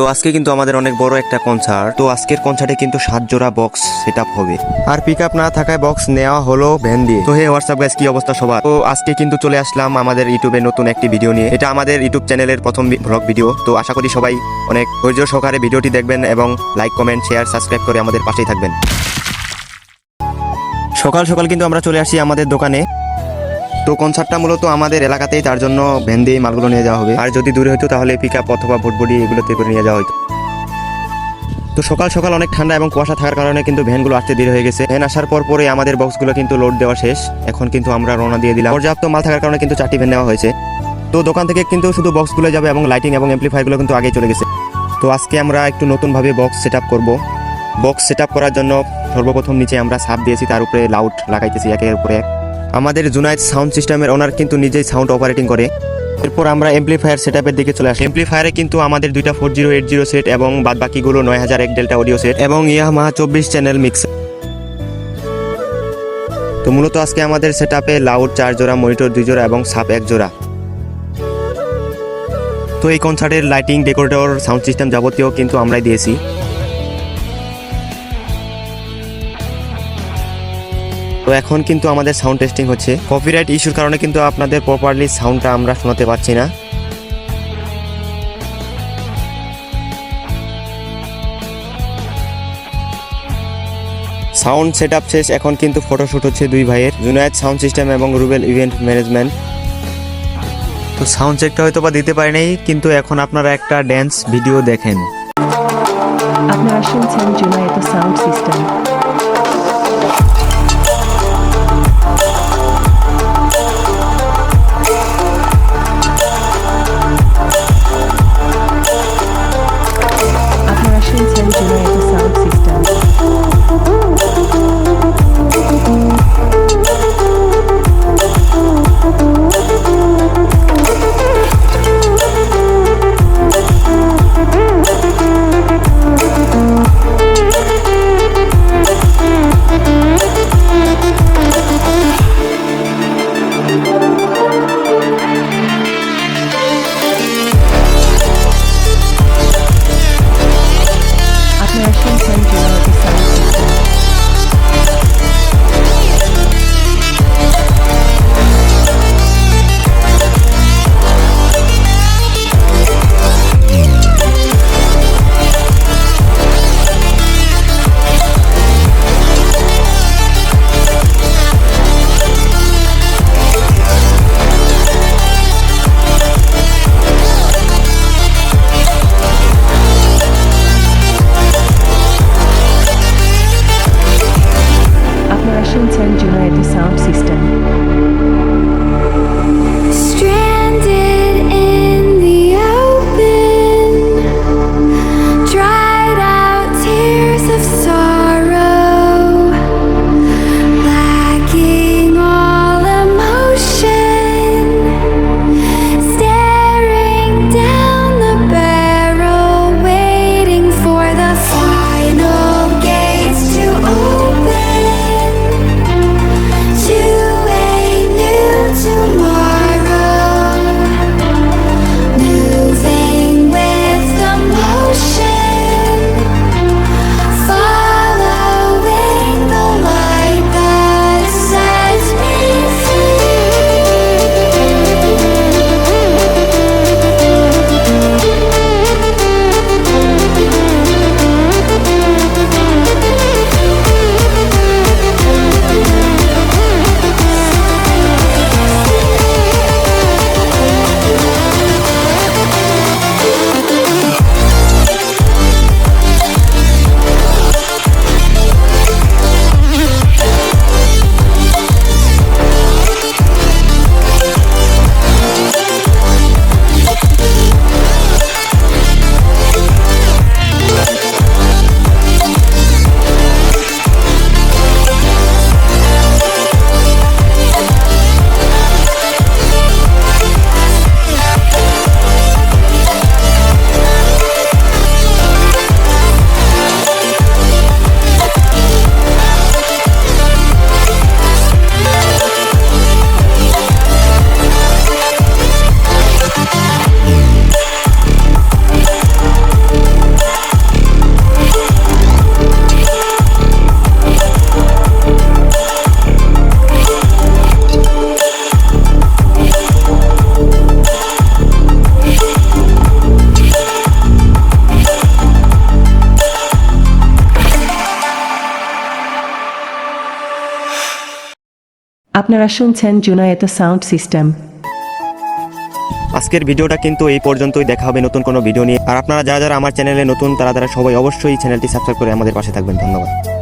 তো আজকে কিন্তু আমাদের অনেক বড় একটা কনসার্ট তো আজকের কনসার্টে কিন্তু সাত জোড়া বক্স সেট হবে। আর পিক না থাকায় বক্স নেওয়া হলো ভ্যান দিয়ে তো হে হোয়াটসঅ্যাপ গাইস কি অবস্থা সবার? তো আজকে কিন্তু চলে আসলাম আমাদের ইউটিউবে নতুন একটি ভিডিও নিয়ে। এটা আমাদের ইউটিউব চ্যানেলের প্রথম ব্লগ ভিডিও তো আশা করি সবাই অনেক ধৈর্য সহকারে ভিডিওটি দেখবেন এবং লাইক কমেন্ট শেয়ার সাবস্ক্রাইব করে আমাদের পাশেই থাকবেন। সকাল সকাল কিন্তু আমরা চলে আসি আমাদের দোকানে। তো কনসার্টটা মূলত আমাদের এলাকাতেই, তার জন্য ভ্যান দিয়ে মালগুলো নিয়ে যাওয়া হবে। আর যদি দূরে হতো তাহলে পিক আপ অথবা ভোটবডি এগুলোতে করে নিয়ে যাওয়া হতো তো সকাল সকাল অনেক ঠান্ডা এবং কুয়াশা থাকার কারণে কিন্তু ভ্যানগুলো আসতে দেরি হয়ে গেছে। ভ্যান আসার পর পরে আমাদের বক্সগুলো কিন্তু লোড দেওয়া শেষ। এখন কিন্তু আমরা রওনা দিয়ে দিলাম। পর্যাপ্ত মাল থাকার কারণে কিন্তু চারটি ভ্যান নেওয়া হয়েছে। তো দোকান থেকে কিন্তু শুধু বক্সগুলো যাবে এবং লাইটিং এবং অ্যাম্পলিফায়ারগুলো কিন্তু আগে চলে গেছে। তো আজকে আমরা একটু নতুনভাবে বক্স সেট আপ করব। বক্স সেট আপ করার জন্য সর্বপ্রথম নিচে আমরা সাপ দিয়েছি, তার উপরে লাউড লাগাইতেছি, একের উপরে এক। আমাদের জুনাইদ সাউন্ড সিস্টেমের ওনার কিন্তু নিজেই সাউন্ড অপারেটিং করে। এরপর আমরা এমপ্লিফায়ার সেটআপের দিকে চলে আসি। এমপ্লিফায়ারে কিন্তু আমাদের দুইটা four zero eight zero set এবং বাদ বাকিগুলো নয় হাজার এক ডেল্টা অডিও সেট এবং ইয়া ইয়ামাহা চব্বিশ চ্যানেল মিক্স তো মূলত আজকে আমাদের সেট আপে লাউড চার জোড়া মনিটর দুই জোড়া এবং সাপ এক জোড়া। তো এই কনসার্টের লাইটিং ডেকোরেটর সাউন্ড সিস্টেম যাবতীয় কিন্তু আমরাই দিয়েছি। তো এখন কিন্তু আমাদের সাউন্ড টেস্টিং হচ্ছে। কপিরাইট ইস্যুর কারণে কিন্তু আপনাদের প্রপারলি সাউন্ডটা আমরা শোনাতে পারছি না। সাউন্ড সেট আপ শেষ, এখন কিন্তু ফটোশুট হচ্ছে দুই ভাইয়ের। জুনায়েদ সাউন্ড সিস্টেম এবং রুবেল ইভেন্ট ম্যানেজমেন্ট তো সাউন্ড চেকটা হয়তো বা দিতে পারিনি কিন্তু এখন আপনারা একটা ড্যান্স ভিডিও দেখেন। আপনারা শুনছেন Junaid sound system sound system. আপনারা শুনছেন জুনায়েত সাউন্ড সিস্টেম। আজকের ভিডিওটা কিন্তু এই পর্যন্তই। দেখা হবে নতুন কোনো ভিডিও নিয়ে। আর আপনারা যারা যারা আমার চ্যানেলে নতুন, তারা তারা সবাই অবশ্যই চ্যানেলটি সাবস্ক্রাইব করে আমাদের পাশে থাকবেন। ধন্যবাদ।